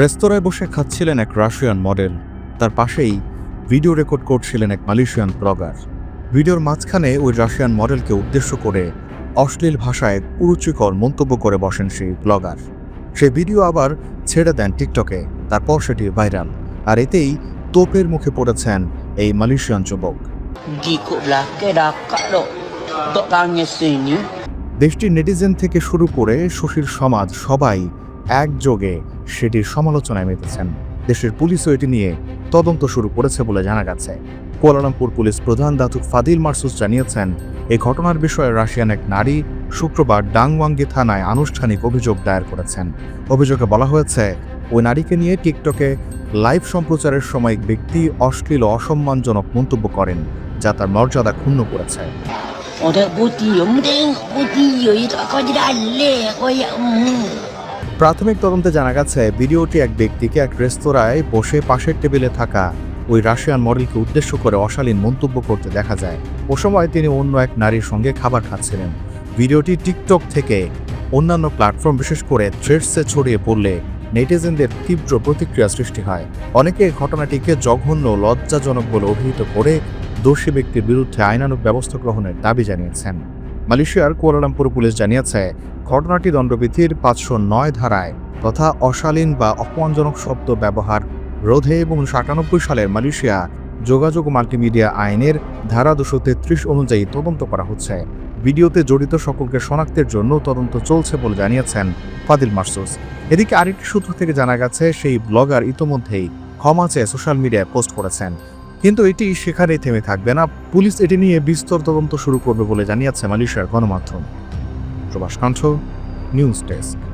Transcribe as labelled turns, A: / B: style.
A: রেস্তোরাঁয় বসে খাচ্ছিলেন এক রাশিয়ান মডেল। তার পাশেই ভিডিও রেকর্ড করছিলেন এক মালয়েশিয়ান ব্লগার। ভিডিওর মাঝখানে ওই রাশিয়ান মডেলকে উদ্দেশ্য করে অশ্লীল ভাষায় কুরুচিকর মন্তব্য করে বসেন সেই ব্লগার। সে ভিডিও আবার ছেড়ে দেন টিকটকে, তারপর সেটি ভাইরাল। আর এতেই তোপের মুখে পড়েছেন এই মালয়েশিয়ান যুবক. দেশটির নেটিজেন থেকে শুরু করে সুশীল সমাজ সবাই একযোগে সেটির সমালোচনায় মেতেছেন। দেশের পুলিশও এটি নিয়ে তদন্ত শুরু করেছে বলে জানা গেছে। কুয়ালালামপুর পুলিশ প্রধান দাতুক ফাদিল মারসুস জানিয়েছেন এই ঘটনার বিষয়ে রাশিয়ান এক নারী শুক্রবার ডাংওয়াঙ্গি থানায় আনুষ্ঠানিক অভিযোগ দায়ের করেছেন। অভিযোগে বলা হয়েছে, ওই নারীকে নিয়ে টিকটকে লাইভ সম্প্রচারের সময় ব্যক্তি অশ্লীল অসম্মানজনক মন্তব্য করেন, যা তার মর্যাদা ক্ষুণ্ণ করেছে। প্রাথমিক তদন্তে জানা গেছে, ভিডিওটি এক ব্যক্তিকে এক রেস্তোরাঁয় বসে পাশের টেবিলে থাকা ওই রাশিয়ান মডেলকে উদ্দেশ্য করে অশালীন মন্তব্য করতে দেখা যায়। ও সময় তিনি অন্য এক নারীর সঙ্গে খাবার খাচ্ছিলেন। ভিডিওটি টিকটক থেকে অন্যান্য প্ল্যাটফর্ম বিশেষ করে থ্রেডসে ছড়িয়ে পড়লে নেটিজেনদের তীব্র প্রতিক্রিয়া সৃষ্টি হয়। অনেকে ঘটনাটিকে জঘন্য, লজ্জাজনক বলে অভিহিত করে দোষী ব্যক্তির বিরুদ্ধে আইনানুগ ব্যবস্থা গ্রহণের দাবি জানিয়েছেন। মালয়েশিয়ার কুয়ালালামপুর পুলিশ জানিয়েছে, ঘটনাটি দণ্ডবিধির পাঁচশো নয় ধারায় তথা অশালীন বা অপমানজনক শব্দ ব্যবহার, রোধে এবং সাতানব্বই সালের মালয়েশিয়া যোগাযোগ মাল্টিমিডিয়া আইনের ধারা দুশো তেত্রিশ অনুযায়ী তদন্ত করা হচ্ছে। ভিডিওতে জড়িত সকলকে শনাক্তের জন্য তদন্ত চলছে বলে জানিয়েছেন ফাদিল মারসুস। এদিকে আরেকটি সূত্র থেকে জানা গেছে, সেই ব্লগার ইতোমধ্যেই ক্ষমা চেয়ে সোশ্যাল মিডিয়ায় পোস্ট করেছেন। কিন্তু এটি সেখানেই থেমে থাকবে না। পুলিশ এটি নিয়ে বিস্তর তদন্ত শুরু করবে বলে জানিয়েছে মালয়েশিয়ার গণমাধ্যম। প্রবাস কণ্ঠ নিউজ ডেস্ক।